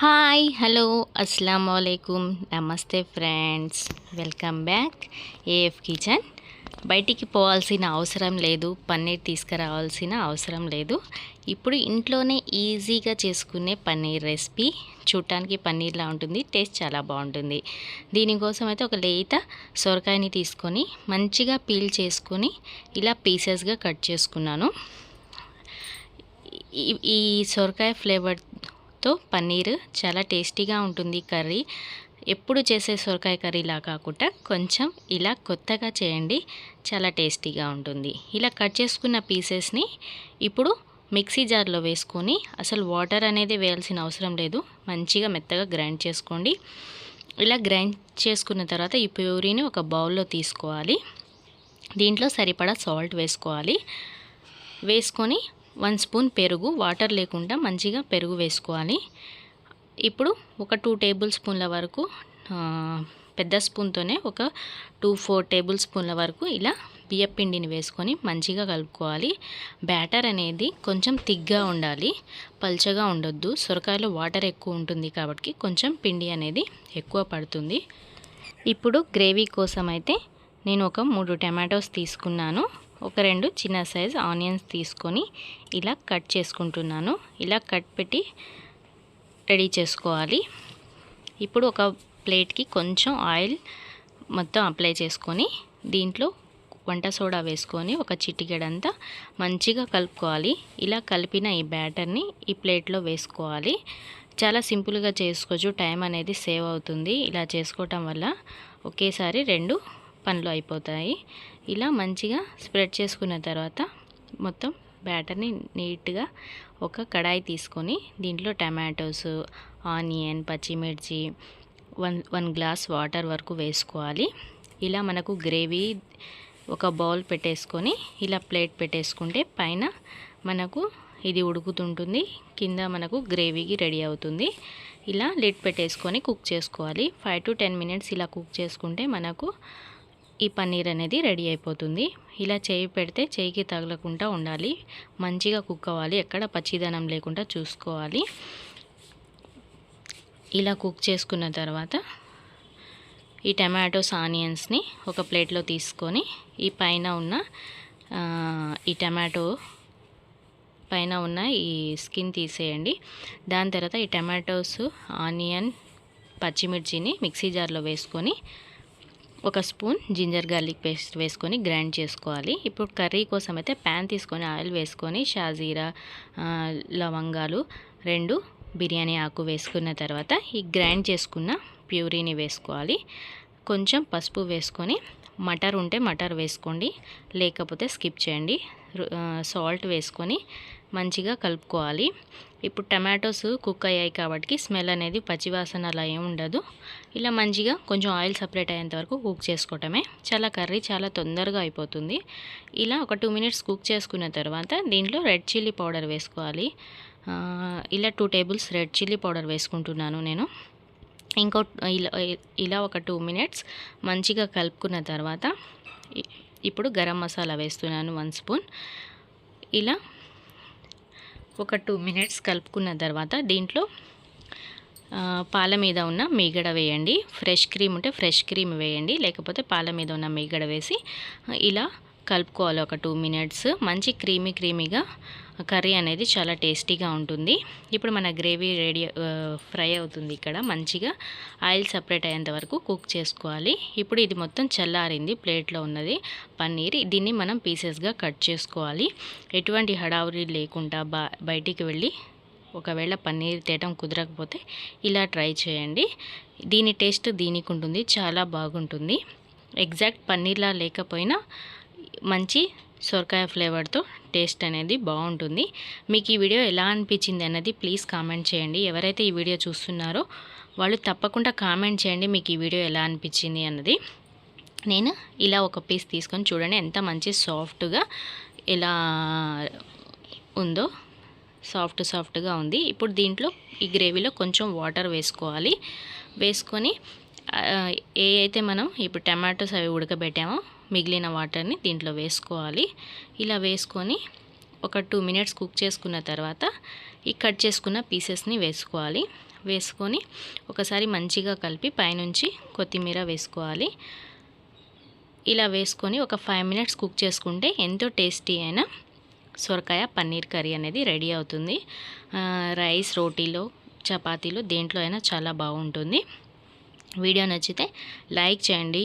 Hi hello అస్సలం వాలేకుమ్ నమస్తే friends welcome back AF kitchen. బయటికి పోవాల్సిన అవసరం లేదు పన్నీర్ తీసుకురావాల్సిన అవసరం లేదు. ఇప్పుడు ఇంట్లోనే ఈజీగా చేసుకునే పన్నీర్ రెసిపీ చూడటానికి పన్నీర్లా ఉంటుంది టేస్ట్ చాలా బాగుంటుంది. దీనికోసం అయితే ఒక లేత సొరకాయని తీసుకొని మంచిగా పీల్ చేసుకొని ఇలా పీసెస్గా కట్ చేసుకున్నాను. ఈ- ఈ సొరకాయ తో పన్నీర్ చాలా టేస్టీగా ఉంటుంది కర్రీ. ఎప్పుడు చేసే సొరకాయ కర్రీలా కాకుండా కొంచెం ఇలా కొత్తగా చేయండి చాలా టేస్టీగా ఉంటుంది. ఇలా కట్ చేసుకున్న పీసెస్ని ఇప్పుడు మిక్సీ జార్లో వేసుకొని అసలు వాటర్ అనేది వేయాల్సిన అవసరం లేదు. మంచిగా మెత్తగా గ్రైండ్ చేసుకోండి. ఇలా గ్రైండ్ చేసుకున్న తర్వాత ఈ ప్యూరీని ఒక బౌల్లో తీసుకోవాలి. దీంట్లో సరిపడా సాల్ట్ వేసుకోవాలి. వేసుకొని వన్ స్పూన్ పెరుగు వాటర్ లేకుండా మంచిగా పెరుగు వేసుకోవాలి. ఇప్పుడు ఒక టూ టేబుల్ స్పూన్ల వరకు పెద్ద స్పూన్తోనే ఒక టూ ఫోర్ టేబుల్ స్పూన్ల వరకు ఇలా బియ్యం పిండిని వేసుకొని మంచిగా కలుపుకోవాలి. బ్యాటర్ అనేది కొంచెం తిగ్గా ఉండాలి. పల్చగా ఉండొద్దు. సొరకాయలో వాటర్ ఎక్కువ ఉంటుంది కాబట్టి కొంచెం పిండి అనేది ఎక్కువ పడుతుంది. ఇప్పుడు గ్రేవీ కోసం అయితే నేను ఒక మూడు టమాటోస్ తీసుకున్నాను. ఒక రెండు చిన్న సైజ్ ఆనియన్స్ తీసుకొని ఇలా కట్ చేసుకుంటున్నాను. ఇలా కట్ పెట్టి రెడీ చేసుకోవాలి. ఇప్పుడు ఒక ప్లేట్కి కొంచెం ఆయిల్ మొత్తం అప్లై చేసుకొని దీంట్లో వంట సోడా వేసుకొని ఒక చిటికెడంతా మంచిగా కలుపుకోవాలి. ఇలా కలిపిన ఈ బ్యాటర్ని ఈ ప్లేట్లో వేసుకోవాలి. చాలా సింపుల్గా చేసుకోవచ్చు. టైం అనేది సేవ్ అవుతుంది. ఇలా చేసుకోవటం వల్ల ఒకేసారి రెండు పనులు అయిపోతాయి. ఇలా మంచిగా స్ప్రెడ్ చేసుకున్న తర్వాత మొత్తం బ్యాటర్ని నీట్గా ఒక కడాయి తీసుకొని దీంట్లో టమాటోస్ ఆనియన్ పచ్చిమిర్చి వన్ వన్ గ్లాస్ వాటర్ వరకు వేసుకోవాలి. ఇలా మనకు గ్రేవీ ఒక బౌల్ పెట్టేసుకొని ఇలా ప్లేట్ పెట్టేసుకుంటే పైన మనకు ఇది ఉడుకుతుంటుంది. కింద మనకు గ్రేవీకి రెడీ అవుతుంది. ఇలా లిడ్ పెట్టేసుకొని కుక్ చేసుకోవాలి. ఫైవ్ టు టెన్ మినిట్స్ ఇలా కుక్ చేసుకుంటే మనకు ఈ పన్నీర్ అనేది రెడీ అయిపోతుంది. ఇలా చేయి పెడితే చేయికి తగలకుండా ఉండాలి. మంచిగా కుక్ అవ్వాలి. ఎక్కడ పచ్చిదనం లేకుండా చూసుకోవాలి. ఇలా కుక్ చేసుకున్న తర్వాత ఈ టమాటోస్ ఆనియన్స్ని ఒక ప్లేట్లో తీసుకొని ఈ పైన ఉన్న ఈ టమాటో పైన ఉన్న ఈ స్కిన్ తీసేయండి. దాని తర్వాత ఈ టమాటోస్ ఆనియన్ పచ్చిమిర్చిని మిక్సీ జార్లో వేసుకొని ఒక స్పూన్ జింజర్ గార్లిక్ పేస్ట్ వేసుకొని గ్రైండ్ చేసుకోవాలి. ఇప్పుడు కర్రీ కోసం అయితే ప్యాన్ తీసుకొని ఆయిల్ వేసుకొని షాజీరా లవంగాలు రెండు బిర్యానీ ఆకు వేసుకున్న తర్వాత ఈ గ్రైండ్ చేసుకున్న ప్యూరీని వేసుకోవాలి. కొంచెం పసుపు వేసుకొని మటర్ ఉంటే మటర్ వేసుకోండి లేకపోతే స్కిప్ చేయండి. సాల్ట్ వేసుకొని మంచిగా కలుపుకోవాలి. ఇప్పుడు టమాటోస్ కుక్ అయ్యాయి కాబట్టి స్మెల్ అనేది పచ్చివాసన అలా ఏమి ఉండదు. ఇలా మంచిగా కొంచెం ఆయిల్ సపరేట్ అయ్యేంత వరకు కుక్ చేసుకోవటమే. చాలా కర్రీ చాలా తొందరగా అయిపోతుంది. ఇలా ఒక టూ మినిట్స్ కుక్ చేసుకున్న తర్వాత దీంట్లో రెడ్ చిల్లీ పౌడర్ వేసుకోవాలి. ఇలా two tables red chilli powder వేసుకుంటున్నాను నేను. ఇంకో ఇలా ఇలా ఒక టూ మినిట్స్ మంచిగా కలుపుకున్న తర్వాత ఇప్పుడు గరం మసాలా వేస్తున్నాను వన్ స్పూన్. ఇలా ఒక టూ మినిట్స్ కలుపుకున్న తర్వాత దీంట్లో పాల మీద ఉన్న మీగడ వేయండి. ఫ్రెష్ క్రీమ్ ఉంటే ఫ్రెష్ క్రీమ్ వేయండి. లేకపోతే పాల మీద ఉన్న మీగడ వేసి ఇలా కలుపుకోవాలి ఒక టూ మినిట్స్. మంచి క్రీమీ క్రీమీగా కర్రీ అనేది చాలా టేస్టీగా ఉంటుంది. ఇప్పుడు మన గ్రేవీ రెడీ ఫ్రై అవుతుంది ఇక్కడ. మంచిగా ఆయిల్ సపరేట్ అయ్యేంత వరకు కుక్ చేసుకోవాలి. ఇప్పుడు ఇది మొత్తం చల్లారింది ప్లేట్లో ఉన్నది. పన్నీర్ దీన్ని మనం పీసెస్గా కట్ చేసుకోవాలి. ఎటువంటి హడావుడి లేకుండా బా బయటికి వెళ్ళి ఒకవేళ పన్నీర్ తేయటం కుదరకపోతే ఇలా ట్రై చేయండి. దీని టేస్ట్ దీనికి ఉంటుంది చాలా బాగుంటుంది. ఎగ్జాక్ట్ పన్నీర్లా లేకపోయినా మంచి సొరకాయ ఫ్లేవర్తో టేస్ట్ అనేది బాగుంటుంది. మీకు ఈ వీడియో ఎలా అనిపించింది అన్నది ప్లీజ్ కామెంట్ చేయండి. ఎవరైతే ఈ వీడియో చూస్తున్నారో వాళ్ళు తప్పకుండా కామెంట్ చేయండి మీకు ఈ వీడియో ఎలా అనిపించింది అన్నది. నేను ఇలా ఒక పీస్ తీసుకొని చూడండి ఎంత మంచి సాఫ్ట్గా ఎలా ఉందో. సాఫ్ట్ సాఫ్ట్గా ఉంది. ఇప్పుడు దీంట్లో ఈ గ్రేవీలో కొంచెం వాటర్ వేసుకోవాలి. వేసుకొని ఏ అయితే మనం ఇప్పుడు టమాటోస్ అవి ఉడకబెట్టామో మిగిలిన వాటర్ని దీంట్లో వేసుకోవాలి. ఇలా వేసుకొని ఒక టూ మినిట్స్ కుక్ చేసుకున్న తర్వాత ఈ కట్ చేసుకున్న పీసెస్ని వేసుకోవాలి. వేసుకొని ఒకసారి మంచిగా కలిపి పైనుంచి కొత్తిమీర వేసుకోవాలి. ఇలా వేసుకొని ఒక ఫైవ్ మినిట్స్ కుక్ చేసుకుంటే ఎంతో టేస్టీ అయిన సొరకాయ పన్నీర్ కర్రీ అనేది రెడీ అవుతుంది. రైస్ రోటీలో చపాతీలో దేంట్లో అయినా చాలా బాగుంటుంది. వీడియో నచ్చితే లైక్ చేయండి.